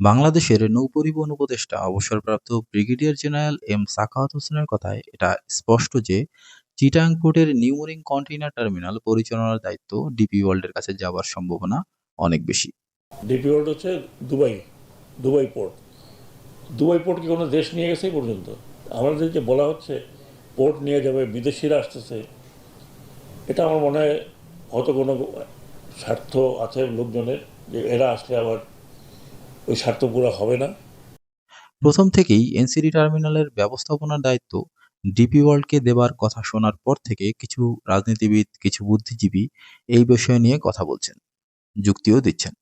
বাংলাদেশের নৌপরিবহন উপদেষ্টা, অবসরপ্রাপ্ত ব্রিগেডিয়ার জেনারেল এম সাখাওয়াত হোসেনের কথায় এটা স্পষ্ট যে, চিটাং পোর্টের নিউমোরিং কন্টেইনার টার্মিনাল পরিচালনার দায়িত্ব ডিপি ওয়ার্ল্ডের কাছে যাওয়ার সম্ভাবনা অনেক বেশি। ডিপি ওয়ার্ল্ড হচ্ছে Dubai Dubai port. Dubai port কি কোনো দেশ নিয়ে গেছে পর্যন্ত। আমাদের যে বলা হচ্ছে, পোর্ট নিয়ে যাবে, বিদেশিরা আসতেছে। এটা আমার মনে হয় হয়তো কোনো স্বার্থ আছে লোকজনের, যে এরা আসলে আবার ওই স্বার্থ পুরো হবে না। প্রথম থেকেই এনসিডি টার্মিনালের ব্যবস্থাপনার দায়িত্ব ডিপি ওয়ার্ল্ডকে দেবার কথা শোনার পর থেকে কিছু রাজনীতিবিদ কিছু বুদ্ধিজীবী এই বিষয় নিয়ে কথা বলছেন যুক্তিও দিচ্ছেন।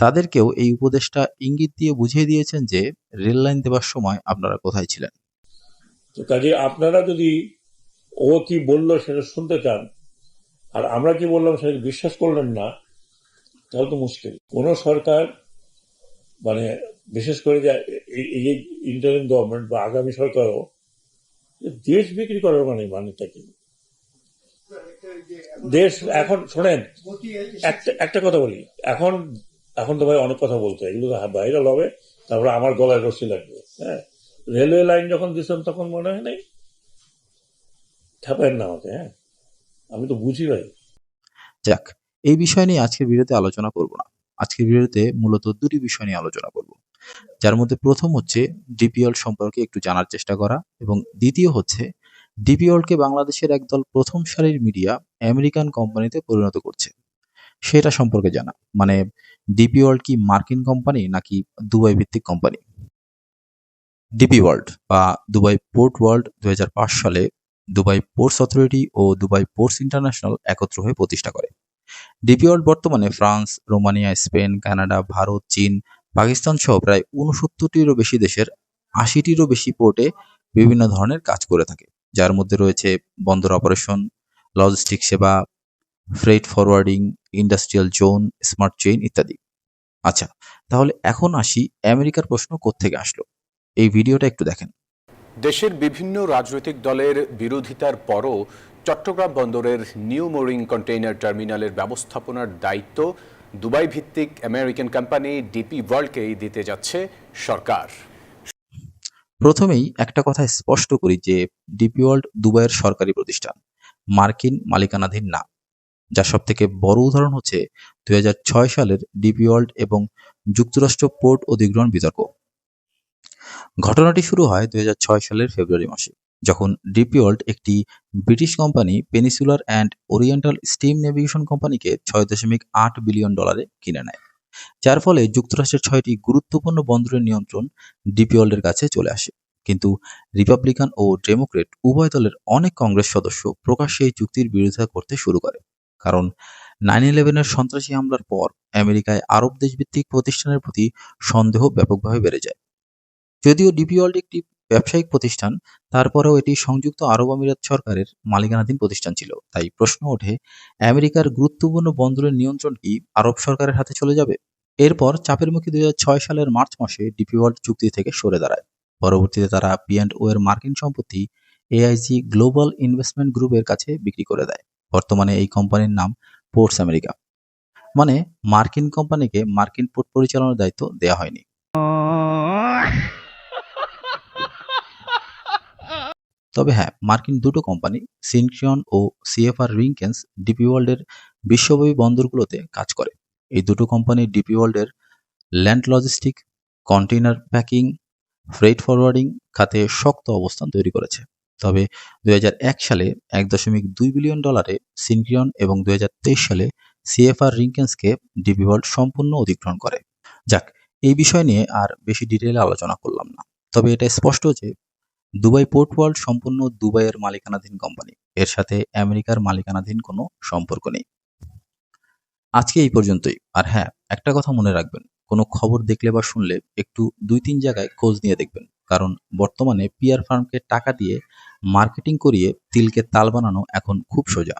তাদেরকেও এই উপদেশটা ইঙ্গিত দিয়ে বুঝিয়ে দিয়েছেন যে রেল লাইন দেবার সময় আপনারা কোথায় ছিলেন। তো কাজে আপনারা যদি ও কি বলল সেটা শুনতে চান আর আমরা কি বললাম সেটা বিশ্বাস করলেন না তাহলে তো মুশকিল। কোন সরকার মানে বিশেষ করে যে এই- ইন্টারিম গভর্নমেন্ট বা আগামী সরকারও দেশ বিক্রি করার মানে মানেটা কি দেশ এখন শোনেন, একটা কথা বলি। এখন এখন তো ভাই অনেক কথা বলতে এগুলো তো ভাইরাল হবে, তারপরে আমার গলায় রশি লাগবে হ্যাঁ? রেলওয়ে লাইন যখন দিচ্ছেন তখন মনে হয় নাই? ঠাপায়েন না আমাকে হ্যাঁ? আমি তো বুঝি ভাই। যাক, এই বিষয় নিয়ে আজকের ভিডিওতে আলোচনা করব না। আজকের ভিডিওতে মূলত দুটি বিষয় নিয়ে আলোচনা করব। যার মধ্যে প্রথম হচ্ছে ডিপিএল সম্পর্কে একটু জানার চেষ্টা করা এবং দ্বিতীয় হচ্ছে ডিপিএলকে বাংলাদেশের একদল প্রথম সারির মিডিয়া আমেরিকান কোম্পানিতে পরিণত করছে। সেটা সম্পর্কে জানা। মানে ডিপি ওয়ার্ল্ড কি মার্কিন কোম্পানি নাকি দুবাই ভিত্তিক কোম্পানি? ডিপি ওয়ার্ল্ড বা দুবাই পোর্ট ওয়ার্ল্ড দুই হাজার পাঁচ সালে দুবাই পোর্টস অথরিটি ও দুবাই পোর্টস ইন্টারন্যাশনাল একত্র হয়ে প্রতিষ্ঠা করে। ডিপি ওয়ার্ল্ড বর্তমানে France, Romania, Spain, Canada, Bharat, চীন, পাকিস্তান সহ প্রায় উনসত্তরটিরও বেশি দেশের আশিটিরও বেশি পোর্টে বিভিন্ন ধরনের কাজ করে থাকে। যার মধ্যে রয়েছে বন্দর অপারেশন, লজিস্টিক সেবা, freight forwarding, industrial zone, smart chain ইত্যাদি। আচ্ছা তাহলে এখন আসি আমেরিকার প্রশ্ন কোত্থেকে আসলো? এই ভিডিওটা একটু দেখেন। দেশের বিভিন্ন রাজনৈতিক দলের বিরোধিতার পরও চট্টগ্রাম বন্দরের নিউ মোরিং কন্টেইনার টার্মিনালের ব্যবস্থাপনার দায়িত্ব দুবাই ভিত্তিক আমেরিকান কোম্পানি ডিপি ওয়ার্ল্ডকেই দিতে যাচ্ছে সরকার। প্রথমেই একটা কথা স্পষ্ট করি যে ডিপি ওয়ার্ল্ড দুবাইয়ের সরকারি প্রতিষ্ঠান, মার্কিন মালিকানাধীন না। যার সব থেকে বড় উদাহরণ হচ্ছে দুই হাজার ছয় সালের ডিপি ওয়ার্ল্ড এবং যুক্তরাষ্ট্র পোর্ট অধিগ্রহণ বিতর্ক। ঘটনাটি শুরু হয় দুই হাজার ছয় সালের ফেব্রুয়ারি মাসে। যখন ডিপি ওয়ার্ল্ড একটি British company Peninsular and Oriental steam navigation কোম্পানিকে ছয় দশমিক আট বিলিয়ন ডলারে কিনে নেয়, যার ফলে যুক্তরাষ্ট্রের ছয়টি গুরুত্বপূর্ণ বন্দরের নিয়ন্ত্রণ ডিপি ওয়ার্ল্ডের কাছে চলে আসে। কিন্তু রিপাবলিকান ও ডেমোক্রেট উভয় দলের অনেক কংগ্রেস সদস্য প্রকাশ্যে এই চুক্তির বিরোধিতা করতে শুরু করে। কারণ নাইন ইলেভেনের সন্ত্রাসী হামলার পর আমেরিকায় আরব দেশভিত্তিক প্রতিষ্ঠানের প্রতি সন্দেহ ব্যাপকভাবে বেড়ে যায়। যদিও ডিপি ওয়ার্ল্ড একটি ব্যবসায়িক প্রতিষ্ঠান, তারপরেও এটি সংযুক্ত আরব আমিরাত সরকারের মালিকানাধীন প্রতিষ্ঠান ছিল। তাই প্রশ্ন ওঠে, আমেরিকার গুরুত্বপূর্ণ বন্দরের নিয়ন্ত্রণ কি আরব সরকারের হাতে চলে যাবে? এরপর চাপের মুখে দু হাজার ছয় সালের মার্চ মাসে ডিপি ওয়ার্ল্ড চুক্তি থেকে সরে দাঁড়ায়। পরবর্তীতে তারা পি অ্যান্ড ও এর মার্কিন সম্পত্তি এআইজি গ্লোবাল ইনভেস্টমেন্ট গ্রুপের কাছে বিক্রি করে দেয়। বর্তমানে এই কোম্পানির নাম পোর্টস আমেরিকা। মানে মার্কিন কোম্পানিকে মার্কিন পোর্ট পরিচালনার দায়িত্ব দেওয়া হয়নি। তবে হ্যাঁ মার্কিন দুটো কোম্পানি, সিনক্রিয়ন ও সিএফআর রিংকেন্স, ডিপি ওয়ার্ল্ডের বিশ্বব্যাপী বন্দরগুলোতে কাজ করে। এই দুটো কোম্পানি ডিপি ওয়ার্ল্ডের land logistic, container packing freight forwarding খাতে শক্ত অবস্থান তৈরি করেছে। তবে দুই হাজার এক সালে এক দশমিক দুই বিলিয়ন ডলারে সিনক্রিয়ন এবং দুই হাজার তেইশ সালে সিএফআর রিংকেন্সকে ডিপি ওয়ার্ল্ড সম্পূর্ণ অধিগ্রহণ করে। যাক, এই বিষয় নিয়ে আর বেশি ডিটেলে আলোচনা করলাম না। তবে এটা স্পষ্ট যে দুবাই পোর্ট ওয়ার্ল্ড সম্পূর্ণ দুবাইয়ের মালিকানাধীন কোম্পানি। এর সাথে আমেরিকার মালিকানাধীন কোনো সম্পর্ক নেই। আজকে এই পর্যন্তই। আর হ্যাঁ একটা কথা মনে রাখবেন, কোনো খবর দেখলে বা শুনলে একটু দুই তিন জায়গায় খোঁজ নিয়ে দেখবেন। কারণ বর্তমানে পিয়ার ফার্মকে টাকা দিয়ে মার্কেটিং করিয়ে তিলকে তাল বানানো এখন খুব সোজা।